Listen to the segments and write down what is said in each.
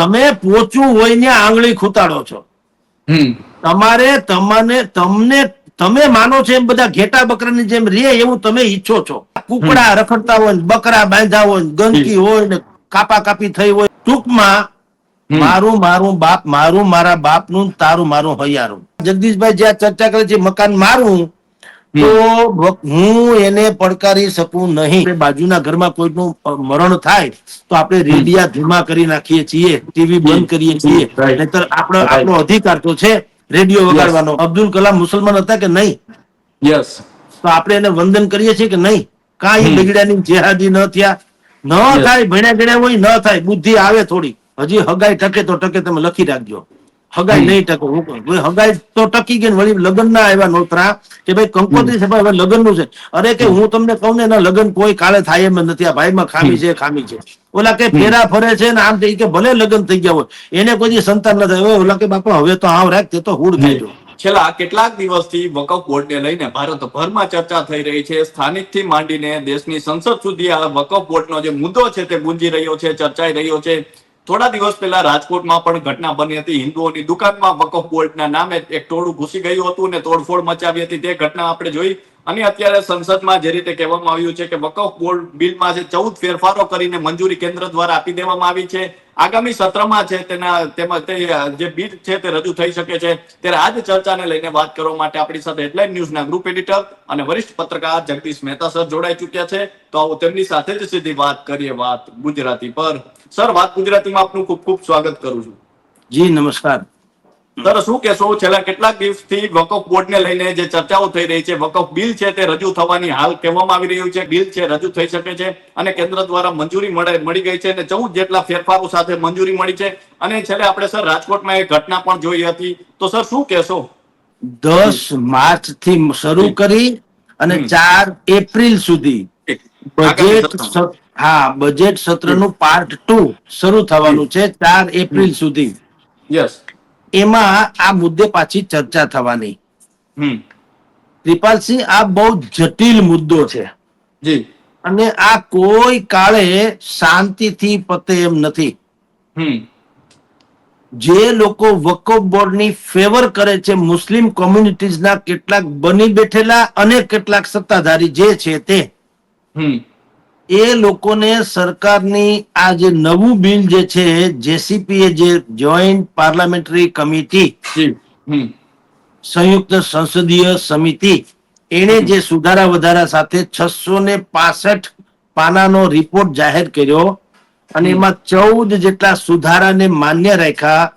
તમે પોચું હોય ને આંગળી ખૂતાડો છો. તમારે તમને તમને તમે માનો છો એમ બધા ઘેટા બકરાની જેમ રે એવું તમે ઈચ્છો છો. કુકડા રખડતા હોય ને બકરા બાંધા હોય ને ગંદકી હોય ને કાપા કાપી થઈ હોય ટૂંકમાં મારું મારું બાપ મારું મારા બાપનું ને તારું મારું હૈયારું. જગદીશભાઈ જ્યાં ચર્ચા કરે છે મકાન મારું તો હું એને પડકારી શકું નહીં. બાજુના ઘરમાં કોઈનું મરણ થાય તો આપણે રેડિયા ધીમા કરી નાખીએ છીએ ટીવી બંધ કરીએ છીએ. નહીતર આપણો આપણો અધિકાર તો છે રેડિયો વગાડવાનો. અબ્દુલ કલામ મુસલમાન હતા કે નહીં? યસ તો આપણે એને વંદન કરીએ છીએ કે નહીં? કાંઈ. બગડ્યાની જેહાદી ન થયા. ન થાય ભણ્યા ગણ્યા હોય ન થાય બુદ્ધિ આવે થોડી. હજી હગાઈ ટકે તો ટકે તમે લખી રાખજો. હગાઈ નહીં ટકે હું હગાઈ તો ટકી ગઈ વળી લગ્ન ના આવ્યા નોતરા કે ભાઈ કંકોત્રી છે ભાઈ હવે લગ્નનું છે. અરે કે હું તમને કહું ને એના લગ્ન કોઈ કાલે થાય એમ નથી. આ ભાઈમાં ખામી છે ખામી છે. ઓલા કે ફેરા ફરે છે ને આમ થઈ કે ભલે લગ્ન થઈ ગયા હોય એને કોઈ સંતાન ન થાય. ઓલા કે બાપા હવે તો આવ રાખ તે તો હુડ ખાઈ છેલ્લા કેટલાક દિવસથી વકફ બોર્ડને લઈને ભારતભરમાં ચર્ચા થઈ રહી છે. સ્થાનિકથી માંડીને દેશની સંસદ સુધી આ વકફ બોર્ડનો જે મુદ્દો છે તે ગુંજી રહ્યો છે ચર્ચાઈ રહ્યો છે. થોડા દિવસ પહેલા રાજકોટમાં પણ ઘટના બની હતી. હિન્દુઓની દુકાનમાં વકફ બોર્ડના નામે એક ટોળું ઘૂસી ગયું હતું અને તોડફોડ મચાવી હતી. તે ઘટના આપણે જોઈ અને અત્યારે સંસદમાં જે રીતે કહેવામાં આવ્યું છે કે વકફ બોર્ડ બિલમાં છે ચૌદ ફેરફારો કરીને મંજૂરી કેન્દ્ર દ્વારા આપી દેવામાં આવી છે. આગામી સત્રમાં છે તેના તેમાં તે જે બિલ છે તે રજૂ થઈ શકે છે. ત્યારે આ જ ચર્ચાને લઈને વાત કરવા માટે આપણી સાથે હેડલાઇન ન્યૂઝના ગ્રુપ એડિટર અને વરિષ્ઠ પત્રકાર જગદીશ મહેતા સર જોડાઈ ચૂક્યા છે. તો આવો તેમની સાથે જ સીધી વાત કરીએ વાત ગુજરાતી પર. સર, વાત ગુજરાતીમાં આપનું ખૂબ ખૂબ સ્વાગત કરું છું. જી, નમસ્કાર. સર શું કહેશો? છેલ્લા કેટલાક દિવસથી વકફ બોર્ડને લઈને જે ચર્ચાઓ થઈ રહી છે વકફ બિલ છે તે રજૂ થવાની હાલ કહેવામાં આવી રહ્યું છે. બિલ છે રજૂ થઈ શકે છે અને કેન્દ્ર દ્વારા મંજૂરી મળે મળી ગઈ છે અને ચૌદ જેટલા ફેરફારો સાથે મંજૂરી મળી છે. અને છેલ્લે આપણે સર રાજકોટમાં એક ઘટના પણ જોઈ હતી. તો સર શું કહેશો? દસ માર્ચથી શરૂ કરી અને ચાર એપ્રિલ સુધી બજેટ હા બજેટ સત્રનું પાર્ટ ટુ શરૂ થવાનું છે ચાર એપ્રિલ સુધી. યસ. એમાં આ મુદ્દે પાછી ચર્ચા થવાની. કૃપાલસિંહ આ બહુ જટિલ મુદ્દો છે. જી. અને આ કોઈ કાળે શાંતિથી પતે એમ નથી. જે લોકો વકફ બોર્ડની ફેવર કરે છે મુસ્લિમ કોમ્યુનિટીઝના કેટલાક બની બેઠેલા અને કેટલાક સત્તાધારી જે છે તે. હમ. એ લોકોને સરકારની આ જે નવું બિલ જે છે જેસીપી જે જોઈન્ટ પાર્લામેન્ટરી કમિટી સંયુક્ત સંસદીય સમિતિ એણે જે સુધારા વધારા સાથે છસો ને પાસઠ પાનાનો રિપોર્ટ જાહેર કર્યો અને એમાં ચૌદ જેટલા સુધારાને માન્ય રાખ્યા.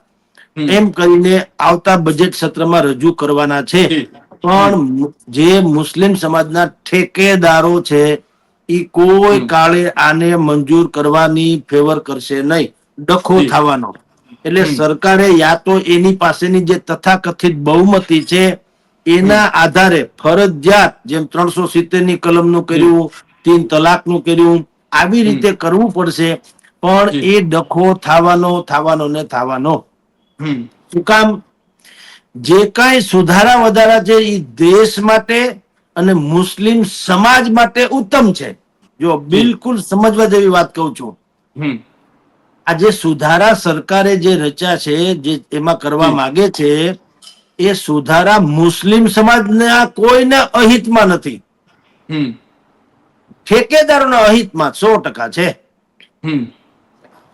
એમ કરીને આવતા બજેટ સત્રમાં રજૂ કરવાના છે. પણ જે મુસ્લિમ સમાજના ઠેકેદારો છે એ કોઈ કાળે આને મંજૂર કરવાની ફેવર કરશે નહીં. ડખો થવાનો. એટલે સરકારે યા તો એની પાસેની જે તથાકથિત બહુમતી છે એના આધારે ફરજિયાત જેમ ત્રણસો સિત્તેરની કલમનું કર્યું તીન તલાકનું કર્યું આવી રીતે કરવું પડશે પણ એ ડખો થવાનો થવાનો ને થવાનો. શું કામ? જે કાંઈ સુધારા વધારા છે એ દેશ માટે અને મુસ્લિમ સમાજ માટે ઉત્તમ છે. જો બિલકુલ સમજવા જેવી વાત કહું છું. આ જે સુધારા સરકારે જે રચ્યા છે જે એમાં કરવા. માંગે છે એ સુધારા મુસ્લિમ સમાજના કોઈના અહિતમાં નથી. ઠેકેદારોના અહિતમાં સો ટકા છે.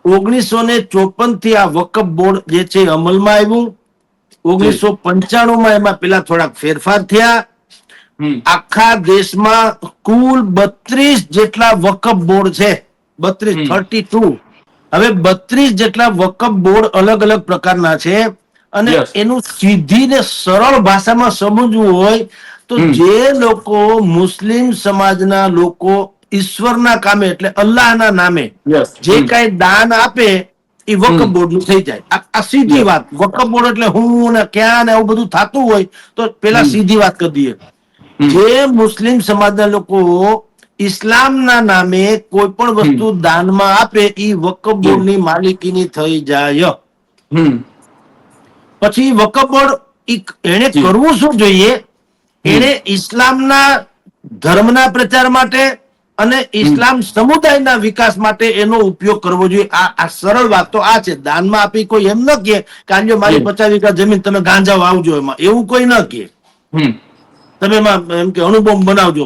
ઓગણીસો ને ચોપનથી આ વકફ બોર્ડ જે છે અમલમાં આવ્યું. ઓગણીસો પંચાણું માં એમાં પેલા થોડાક ફેરફાર થયા. આખા દેશમાં કુલ બત્રીસ જેટલા વકફ બોર્ડ છે. બત્રીસ થર્ટી ટુ હવે બત્રીસ જેટલા વકફ બોર્ડ અલગ અલગ પ્રકારના છે અને એનું સીધી ને સરળ ભાષામાં સમજવું હોય તો જે લોકો મુસ્લિમ સમાજના લોકો ઈશ્વરના કામે એટલે અલ્લાહના નામે જે કઈ દાન આપે એ વકફ બોર્ડનું થઈ જાય. આ- સીધી વાત. વકફ બોર્ડ એટલે હું ને ક્યાં ને આવું બધું થતું હોય તો પેલા સીધી વાત કરી દઈએ. જે મુસ્લિમ સમાજના લોકો ઇસ્લામના નામે કોઈ પણ વસ્તુ દાનમાં આપે એ વકફ બોર્ડની માલિકીની થઈ જાય. પછી વકફ બોર્ડ એને કરવું શું જોઈએ? એને ઇસ્લામના ધર્મના પ્રચાર માટે અને ઇસ્લામ સમુદાયના વિકાસ માટે એનો ઉપયોગ કરવો જોઈએ. આ આ સરળ વાત તો આ છે. દાનમાં આપી કોઈ એમ ન કહે કે આજે મારી પચાસ વીઘા જમીન તમે ગાંજા વાવજો એમાં. એવું કોઈ ન કે તમે એમ કે અણુબોમ્બ બનાવજો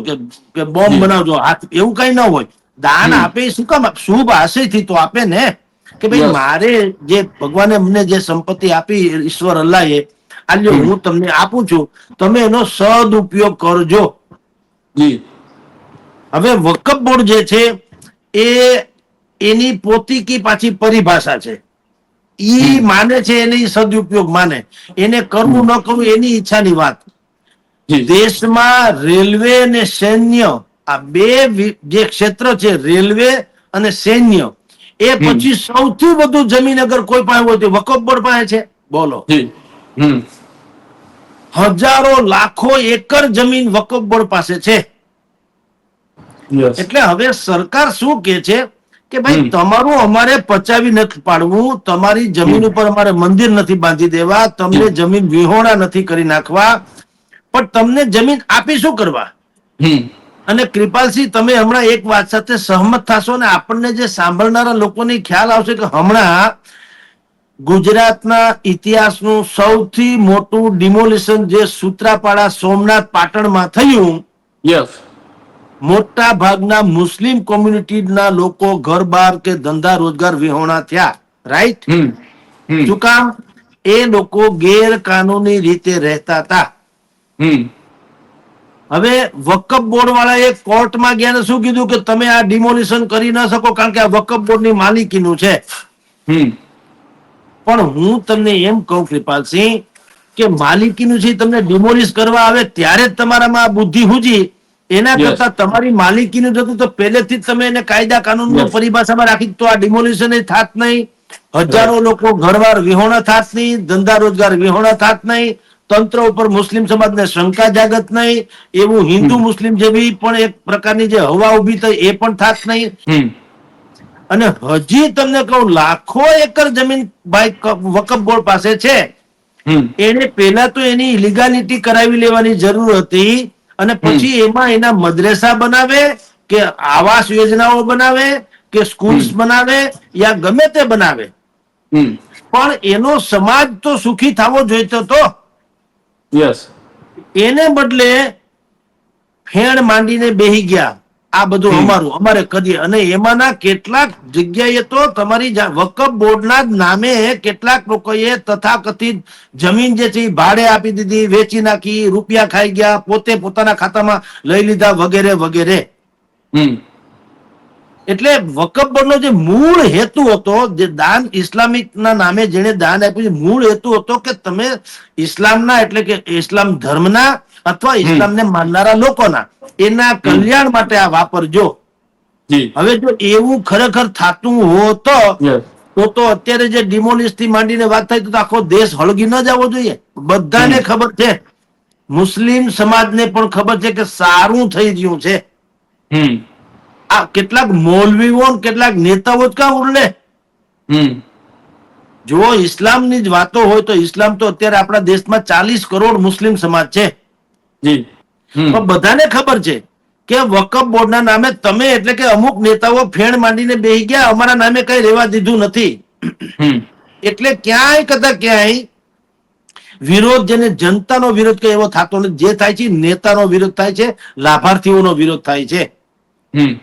કે બોમ્બ બનાવજો હાથ એવું કઈ ન હોય. દાન આપે શું કામ શુભ આશયથી તો આપે ને? કે ભાઈ મારે જે ભગવાને મને જે સંપત્તિ આપી ઈશ્વર અલ્લાહે આ હું તમને આપું છું તમે એનો સદઉપયોગ કરજો. હવે વકફ બોર્ડ જે છે એ એની પોતીકી પાછી પરિભાષા છે. ઈ માને છે એને સદુપયોગ માને. એને કરવું ન કરવું એની ઈચ્છાની વાત. દેશમાં રેલવે અને સૈન્ય આ બે જે ક્ષેત્ર છે રેલવે અને સૈન્ય એ પછી સૌથી વધુ જમીન અગર કોઈ પાસે હોય તો વકફ બોર્ડ પાસે છે? બોલો. હજારો લાખો એકર જમીન વકફ બોર્ડ પાસે છે. એટલે હવે સરકાર શું કે છે કે ભાઈ તમારું અમારે પચાવી નથી પાડવું તમારી જમીન ઉપર અમારે મંદિર નથી બાંધી દેવા તમને જમીન વિહોણા નથી કરી નાખવા પણ તમને જમીન આપી શું કરવા? અને કૃપાલસિંહ તમે હમણાં એક વાત સાથે સહમત થશો ને આપણને જે સાંભળનારા લોકોને ખ્યાલ આવશે કે હમણાં ગુજરાતના ઇતિહાસનું સૌથી મોટું ડિમોલિશન જે સૂત્રાપાડા સોમનાથ પાટણમાં થયું યસ મોટા ભાગના મુસ્લિમ કોમ્યુનિટીના લોકો ઘર બાર કે ધંધા રોજગાર વિહોણા થયા. રાઈટ શું કામ? એ લોકો ગેરકાનૂની રીતે રહેતા હતા. હવે વકફ બોર્ડ વાળાએ કોર્ટમાં ગયા શું કીધું કે તમે આ ડિમોલિશન કરી ના શકો કારણ કે આ વકફ બોર્ડની માલિકીનું છે. પણ હું તમને એમ કહું કૃપાલસિંહ કે માલિકીનું છે તમને ડિમોલિશ કરવા આવે ત્યારે જ તમારામાં આ બુદ્ધિ હુજી. એના. કરતા તમારી માલિકીનું જતું તો પહેલેથી જ તમે એને કાયદા કાનૂન Yes. પરિભાષામાં રાખી તો આ ડિમોલિશન થાત નહીં. હજારો લોકો ઘરવાર વિહોણા થાત નહીં. ધંધા રોજગાર વિહોણા થાત નહીં. તંત્ર ઉપર મુસ્લિમ સમાજને શંકા જાગત નહીં એવું હિન્દુ મુસ્લિમ જેવી પણ એક પ્રકારની જે હવા ઊભી થઈ એ પણ થાત નહીં. અને હજી તમને કહું લાખો એકર જમીન ભાઈ વકફ બોર્ડ પાસે છે. એને પહેલા તો એની લીગાલિટી કરાવી લેવાની જરૂર હતી અને પછી એમાં એના મદ્રેસા બનાવે કે આવાસ યોજનાઓ બનાવે કે સ્કૂલ્સ બનાવે યા ગમે તે બનાવે. પણ એનો સમાજ તો સુખી થવો જોઈતો તો. યસ એને બદલે ફેણ માંડીને બેહી ગયા. આ બધું અમારું અમારે કરીએ. અને એમાંના કેટલાક જગ્યાએ તો તમારી વકફ બોર્ડના જ નામે કેટલાક લોકોએ તથાકથિત જમીન જે છે ભાડે આપી દીધી વેચી નાખી રૂપિયા ખાઈ ગયા પોતે પોતાના ખાતામાં લઈ લીધા વગેરે વગેરે. હમ. એટલે વકફ બોર્ડનો જે મૂળ હેતુ હતો જે દાન ઇસ્લામિક ના નામે જેને દાન આપ્યું છે મૂળ હેતુ હતો કે તમે ઇસ્લામના એટલે કે ઇસ્લામ ધર્મના અથવા ઇસ્લામને માનનારા લોકોના એના કલ્યાણ માટે આ વાપરજો. હવે જો એવું ખરેખર થતું હોત તો તો અત્યારે જે ડિમોલિશથી માંડીને વાત થાય તો આખો દેશ હળગી ન જવો જોઈએ. બધાને ખબર છે. મુસ્લિમ સમાજને પણ ખબર છે કે સારું થઈ રહ્યું છે. આ કેટલાક મૌલવીઓ કેટલાક નેતાઓ જ કાં ઉડલે જો ઇસ્લામની જ વાતો હોય તો ઇસ્લામ તો અત્યારે આપણા દેશમાં ચાલીસ કરોડ મુસ્લિમ સમાજ છે. પણ બધાને ખબર છે કે વકફ બોર્ડના નામે તમે એટલે કે અમુક નેતાઓ ફેણ માંડીને બેહી ગયા અમારા નામે કઈ રેવા દીધું નથી. એટલે ક્યાંય કદા ક્યાંય વિરોધ જેને જનતાનો વિરોધ કે એવો થતો નથી. જે થાય છે નેતાનો વિરોધ થાય છે લાભાર્થીઓનો વિરોધ થાય છે. હમ.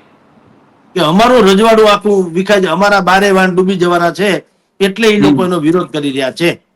કે અમારું રજવાડું આખું વિખાય અમારા બારે વાન ડૂબી જવાના છે. એટલે એ લોકો એનો વિરોધ કરી રહ્યા છે.